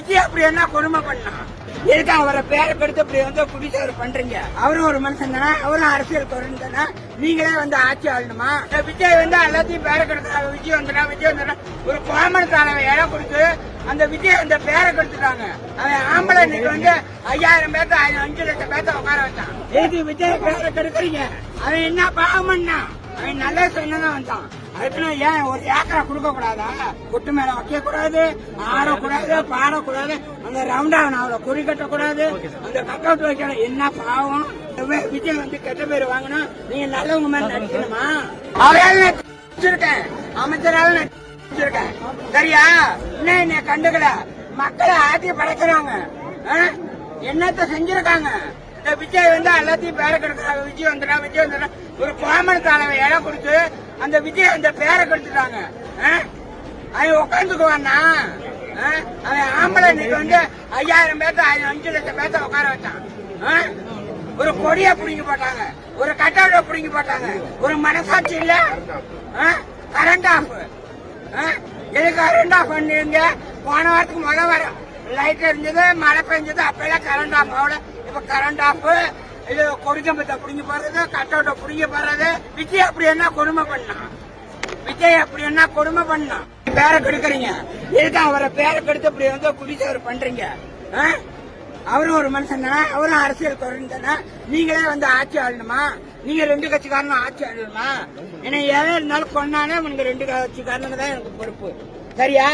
விஜய் அப்படி என்ன கொடுமை பண்ணான் எதுக்கு அவரை பேரை கெடுத்து அப்படி வந்து குடிசவர் பண்றீங்க? அவரும் ஒரு மனுஷன் தானே அவரும் அரசியல் குரல் தானே. நீங்களே வந்து ஆட்சி ஆளணுமா? விஜய் வந்து எல்லாத்தையும் பேரை கெடுத்தாங்க விஜய் வந்துடா விஜய் வந்துடா ஒரு கோமன் தலைவன் இடம் கொடுத்து அந்த விஜய் அந்த பேரை கெடுத்துட்டாங்க. அவன் ஆம்பளை இன்னைக்கு வந்து ஐயாயிரம் பேர்த்த அஞ்சு லட்சம் பேர்த்த உட்கார வச்சான். எதுக்கு விஜய் பேரை கெடுக்குறீங்க? அவன் என்ன பாவம் அவன் நல்லா சொன்னதான் வந்தான். அதுக்குன்னு ஏன் ஒரு ஏக்கரை கொடுக்க கூடாதா குட்டு மேல வைக்க கூடாது ஆடக்கூடாது பாடக்கூடாது அந்த ரவுண்டாவன் அவளை குறி கட்டக்கூடாது. அந்த கட்டவுட் வைக்கணும் என்ன பாவம்? வி- விஜய் வந்து கெட்ட பேர் வாங்கினா நீங்க நல்லவங்க மாதிரி நடிக்கணுமா? அவையால நான் வச்சிருக்கேன். அமைச்சரால நான் வச்சிருக்கேன். சரியா? இன்னும் என்னை கண்டுக்கல? மக்களை ஆட்டி படைக்கிறாங்க. ஆ? என்னத்த செஞ்சிருக்காங்க? இந்த விஜய் வந்து எல்லாத்தையும் பேரை கெடுக்கிறாங்க. விஜய் வந்துடா விஜய் வந்துடா ஒரு கோமன் தலைவன் இடம் கொடுத்து அந்த விஜய் அந்த பேரை கெடுத்துட்டாங்க. ஆ? அவன் உட்காந்துக்குவானா ஆ? அவன் ஆம்பளை இன்னைக்கு வந்து ஐயாயிரம் பேர்த்த அஞ்சு லட்சம் பேர்த்த உட்கார வச்சான். ஆ? ஒரு கொடியை புடிங்கி போட்டாங்க. ஒரு கட்டட புடிங்கி போட்டாங்க. ஒரு மனசாட்சி இல்ல. கரண்ட் ஆஃப் எனக்கு கரண்ட் ஆஃப் பண்ணிருங்க போன வாரத்துக்கு மழை வரும். லைட் எரிஞ்சது மழை பெஞ்சது அப்பெல்லாம் கரண்ட் ஆஃப் ஆகல. இப்ப கரண்ட் ஆஃப் இது கொடிக்கம்பத்தை புடிங்கி போடுறது கட்டவுட்டை புடிங்கி போறது விஜய் அப்படி என்ன கொடுமை பண்ணான் விஜய் அப்படி என்ன கொடுமை பண்ணான் பேரை கெடுக்குறீங்க. எதுக்கு அவரை பேரை கெடுத்து இப்படி வந்து குடிசவர் பண்றீங்க? ஆ? அவரும் ஒரு மனுஷன் தானே அவரும் அரசியல் குரல் தானே. நீங்களே வந்து ஆட்சி ஆளணுமா? நீங்க ரெண்டு கட்சிக்காரனும் ஆட்சி ஆளணுமா? ஏன்னா எவன் இருந்தாலும் கொண்டானே உனக்கு ரெண்டு கட்சிக்காரனுக்கு தான் எனக்கு பொறுப்பு. சரியா?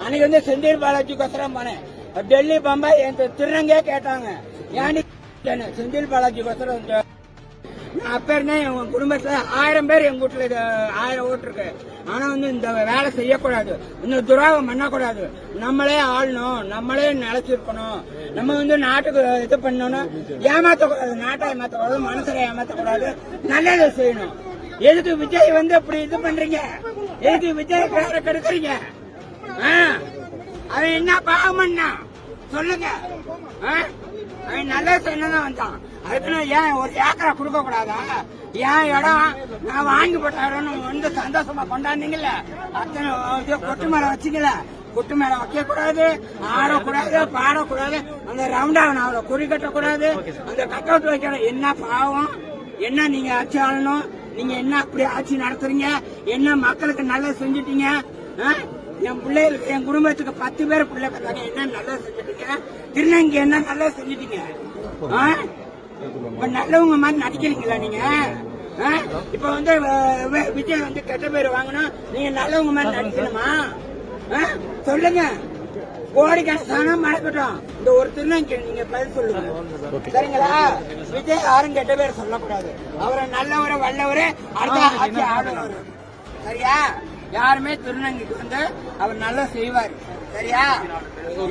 அன்னைக்கு வந்து செந்தில் பாலாஜிக்கோசரம் போனேன். டெல்லி பம்பாய் என் திருநங்கே கேட்டாங்க. ஏன்னு செந்தில் பாலாஜிக்கோசரம் இந்த நான் அப்ப இருந்தேன் என் குடும்பத்துல ஆயிரம் பேர் எங்க வீட்டுல இது ஆயிரம் ஓட்டு இருக்கு. ஆனா வந்து இந்த வேலை செய்யக்கூடாது. இந்த துரோகம் பண்ணக்கூடாது. நம்மளே ஆளணும். நம்மளே நிலைச்சிருக்கணும். நம்ம வந்து நாட்டுக்கு இது பண்ணணும் ஏமாத்தக்கூடாது. நாட்டை ஏமாத்தக்கூடாது. மனசரை ஏமாத்தக்கூடாது. நல்லதை செய்யணும். எதுக்கு விஜய் வந்து அப்படி இது பண்றீங்க? எதுக்கு விஜய் பேரை கெடுக்குறீங்க? ஆ? அவன் என்ன பாவம் பண்ணான் சொல்லுங்க. ஆ? அவன் நல்லா சொன்னதான் வந்தான். அதுக்குன்னு ஏன் ஒரு ஏக்கரை கொடுக்க கூடாதா ஏன் இடம் நான் வாங்கி போட்ட இடம்னு வந்து சந்தோஷமா கொண்டாந்தீங்கல்ல? அத்தனை கொட்டு மரம் வச்சுக்கல. கொட்டு மேல வைக்க கூடாது ஆடக்கூடாது பாடக்கூடாது. அந்த ரவுண்டாவன் அவளை குறி கட்டக்கூடாது. அந்த கட் அவுட் வைக்கணும். என்ன பாவம்? என்ன நீங்க ஆட்சி ஆளணும்? நீங்க என்ன அப்படி ஆட்சி நடத்துறீங்க? என்ன மக்களுக்கு நல்லது செஞ்சுட்டீங்க? ஆ? என் பிள்ளைகளுக்கு என் குடும்பத்துக்கு பத்து பேர் பிள்ளை பார்த்தாங்க என்ன நல்லா செஞ்சுட்டீங்க? திருநங்கை என்ன நல்லா செஞ்சுட்டீங்க? இப்ப நல்லவங்க மாதிரி நடிக்கிறீங்களா நீங்க? இப்ப வந்து விஜய் வந்து கெட்ட பேர் வாங்கணும். நீங்க நல்லவங்க மாதிரி நடிக்கணுமா? சொல்லுங்க. கோடிக்கணக்கான மறக்கட்டும் இந்த ஒரு திருநங்கை நீங்க பதில் சொல்லுங்க. சரிங்களா? விஜய் யாரும் கெட்ட பேர் சொல்லக்கூடாது. அவரை நல்லவரை வல்லவரே அடுத்த ஆட்சி ஆளுநர். சரியா? யாருமே திருநங்கைக்கு வந்து அவர் நல்லா செய்வார். சரியா?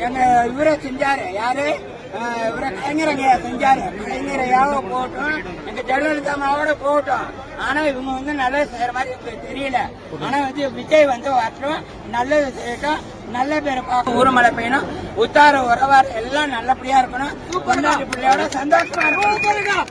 எங்க இவரை செஞ்சாரு. யாரு? இவரை இவரை ஐயா செஞ்சாரு. கலைஞரையாவ போட்டோம். எங்க ஜெயலலிதா அம்மாவோட போட்டோம். ஆனா இவங்க வந்து நல்லது செய்யற மாதிரி எனக்கு தெரியல. ஆனா வந்து விஜய் வந்து வரட்டும் நல்லது செய்யட்டும். நல்ல பேரை பார்க்க ஊரமலை பெய்யணும் உத்தார உறவார் எல்லாம் நல்லபடியா இருக்கணும். கொண்டாடி பிள்ளையோட சந்தோஷமா இருக்கணும்.